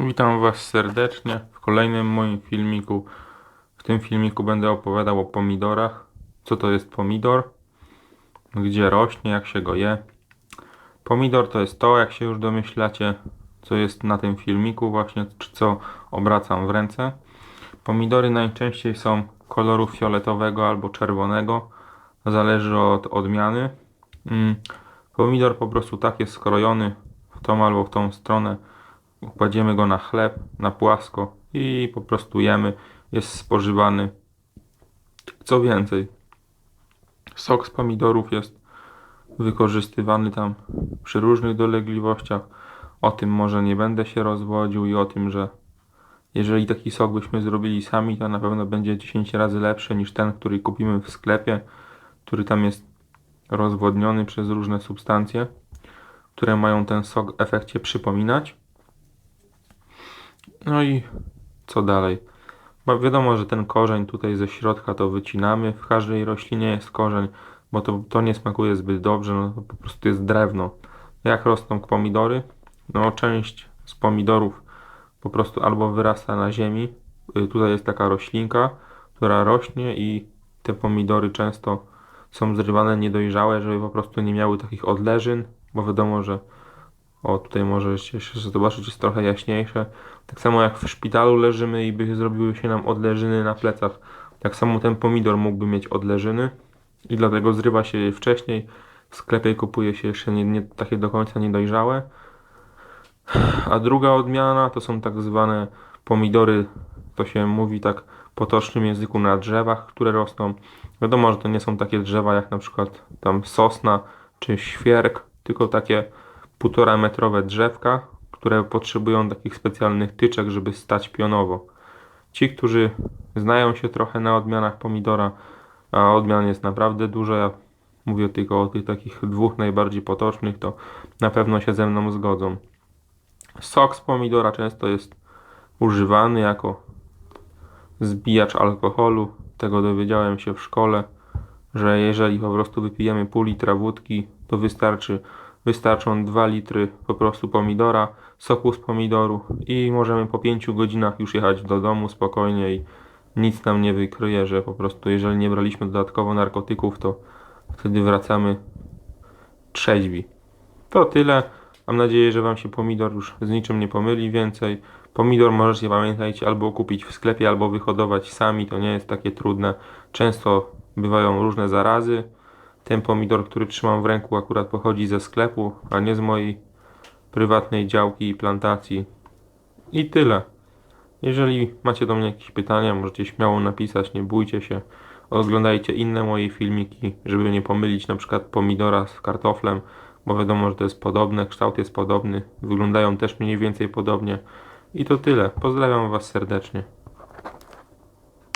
Witam Was serdecznie w kolejnym moim filmiku. W tym filmiku będę opowiadał o pomidorach. Co to jest pomidor? Gdzie rośnie, jak się go je. Pomidor to jest to, jak się już domyślacie, co jest na tym filmiku właśnie, czy co obracam w ręce. Pomidory najczęściej są koloru fioletowego albo czerwonego. Zależy od odmiany. Mm, Pomidor po prostu tak jest skrojony w tą albo w tą stronę. Kładziemy go na chleb, na płasko i po prostu jemy. Jest spożywany. Co więcej, sok z pomidorów jest wykorzystywany tam przy różnych dolegliwościach. O tym może nie będę się rozwodził i o tym, że jeżeli taki sok byśmy zrobili sami, to na pewno będzie 10 razy lepszy niż ten, który kupimy w sklepie, który tam jest rozwodniony przez różne substancje, które mają ten sok w efekcie przypominać. No i co dalej? Bo wiadomo, że ten korzeń tutaj ze środka to wycinamy. W każdej roślinie jest korzeń, bo to, to nie smakuje zbyt dobrze, no to po prostu jest drewno. Jak rosną pomidory? No część z pomidorów po prostu albo wyrasta na ziemi. Y, Tutaj jest taka roślinka, która rośnie i te pomidory często są zrywane niedojrzałe, żeby po prostu nie miały takich odleżyn, bo wiadomo, że o tutaj możecie się zobaczyć, jest trochę jaśniejsze. Tak samo jak w szpitalu leżymy i by zrobiły się nam odleżyny na plecach, tak samo ten pomidor mógłby mieć odleżyny i dlatego zrywa się je wcześniej. W sklepie kupuje się jeszcze nie, nie takie do końca niedojrzałe. A druga odmiana to są tak zwane pomidory, to się mówi tak potocznym języku na drzewach, które rosną. Wiadomo, że to nie są takie drzewa jak na przykład tam sosna czy świerk, tylko takie półtora metrowe drzewka, które potrzebują takich specjalnych tyczek, żeby stać pionowo. Ci, którzy znają się trochę na odmianach pomidora, a odmian jest naprawdę dużo, ja mówię tylko o tych takich dwóch najbardziej potocznych, to na pewno się ze mną zgodzą. Sok z pomidora często jest używany jako zbijacz alkoholu. Tego dowiedziałem się w szkole, że jeżeli po prostu wypijemy pół litra wódki, to wystarczy, wystarczą 2 litry po prostu pomidora, soku z pomidoru i możemy po 5 godzinach już jechać do domu spokojnie i nic nam nie wykryje, że po prostu jeżeli nie braliśmy dodatkowo narkotyków, to wtedy wracamy trzeźwi. To tyle. Mam nadzieję, że Wam się pomidor już z niczym nie pomyli więcej. Pomidor możecie, pamiętajcie, albo kupić w sklepie, albo wyhodować sami. To nie jest takie trudne. Często bywają różne zarazy. Ten pomidor, który trzymam w ręku, akurat pochodzi ze sklepu, a nie z mojej prywatnej działki i plantacji. I tyle. Jeżeli macie do mnie jakieś pytania, możecie śmiało napisać, nie bójcie się. Oglądajcie inne moje filmiki, żeby nie pomylić na przykład pomidora z kartoflem, bo wiadomo, że to jest podobne, kształt jest podobny, wyglądają też mniej więcej podobnie. I to tyle. Pozdrawiam Was serdecznie.